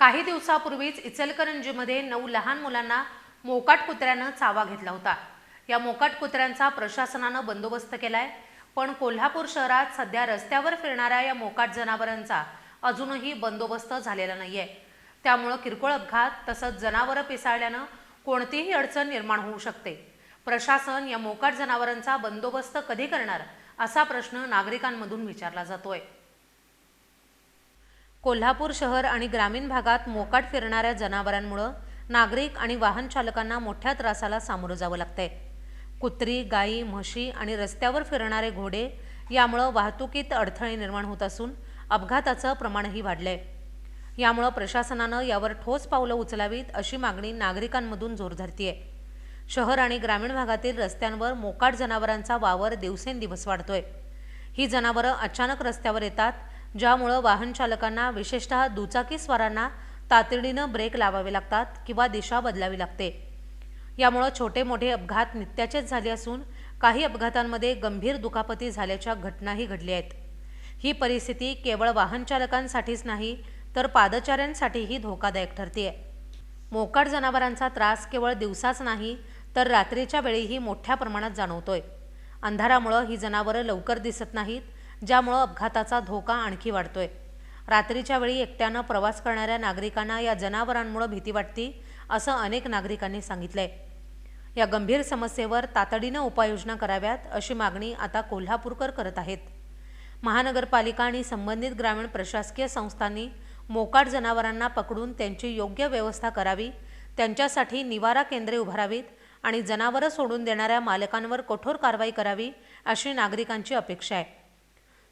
काही दिवसापूर्वीच इचलकरंजीमध्ये नऊ लहान मुलांना मोकाट कुत्र्यानं चावा घेतला होता. या मोकाट कुत्र्यांचा प्रशासनानं बंदोबस्त केलाय. पण कोल्हापूर शहरात सध्या रस्त्यावर फिरणाऱ्या या मोकाट जनावरांचा अजूनही बंदोबस्त झालेला नाहीये. त्यामुळं किरकोळ अपघात तसंच जनावरं पिसाळल्यानं कोणतीही अडचण निर्माण होऊ शकते. प्रशासन या मोकाट जनावरांचा बंदोबस्त कधी करणार असा प्रश्न नागरिकांमधून विचारला जातोय. कोल्हापूर शहर आणि ग्रामीण भागात मोकाट फिरणाऱ्या जनावरांमुळं नागरिक आणि वाहन चालकांना मोठ्या त्रासाला सामोरं जावं लागतंय. कुत्री गायी म्हशी आणि रस्त्यावर फिरणारे घोडे यामुळं वाहतुकीत अडथळे निर्माण होत असून अपघाताचं प्रमाणही वाढलंय. यामुळं प्रशासनानं यावर ठोस पावलं उचलावीत अशी मागणी नागरिकांमधून जोर धरतीये. शहर आणि ग्रामीण भागातील रस्त्यांवर मोकाट जनावरांचा वावर दिवसेंदिवस वाढतोय. ही जनावरं अचानक रस्त्यावर येतात ज्यामुळं वाहन चालकांना विशेषतः दुचाकीस्वारांना तातडीनं ब्रेक लावावे लागतात किंवा दिशा बदलावी लागते. यामुळं छोटे मोठे अपघात नित्याचेच झाले असून काही अपघातांमध्ये गंभीर दुखापती झाल्याच्या घटनाही घडल्या आहेत. ही परिस्थिती केवळ वाहन चालकांसाठीच नाही तर पादचाऱ्यांसाठीही धोकादायक ठरते मोकाट जनावरांचा त्रास केवळ दिवसाच नाही तर रात्रीच्या वेळीही मोठ्या प्रमाणात जाणवतोय. अंधारामुळं ही जनावरं लवकर दिसत नाहीत ज्यामुळं अपघाताचा धोका आणखी वाढतोय. रात्रीच्या वेळी एकट्यानं प्रवास करणाऱ्या नागरिकांना या जनावरांमुळं भीती वाटती असं अनेक नागरिकांनी सांगितलंय. या गंभीर समस्येवर तातडीनं उपाययोजना कराव्यात अशी मागणी आता कोल्हापूरकर करत आहेत. महानगरपालिका आणि संबंधित ग्रामीण प्रशासकीय संस्थांनी मोकाट जनावरांना पकडून त्यांची योग्य व्यवस्था करावी त्यांच्यासाठी निवारा केंद्रे उभारावीत आणि जनावरं सोडून देणाऱ्या मालकांवर कठोर कारवाई करावी अशी नागरिकांची अपेक्षा आहे.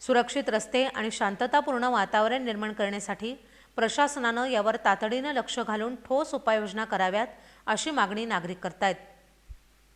सुरक्षित रस्ते आणि शांततापूर्ण वातावरण निर्माण करण्यासाठी प्रशासनानं यावर तातडीनं लक्ष घालून ठोस उपाययोजना कराव्यात अशी मागणी नागरिक करतायत.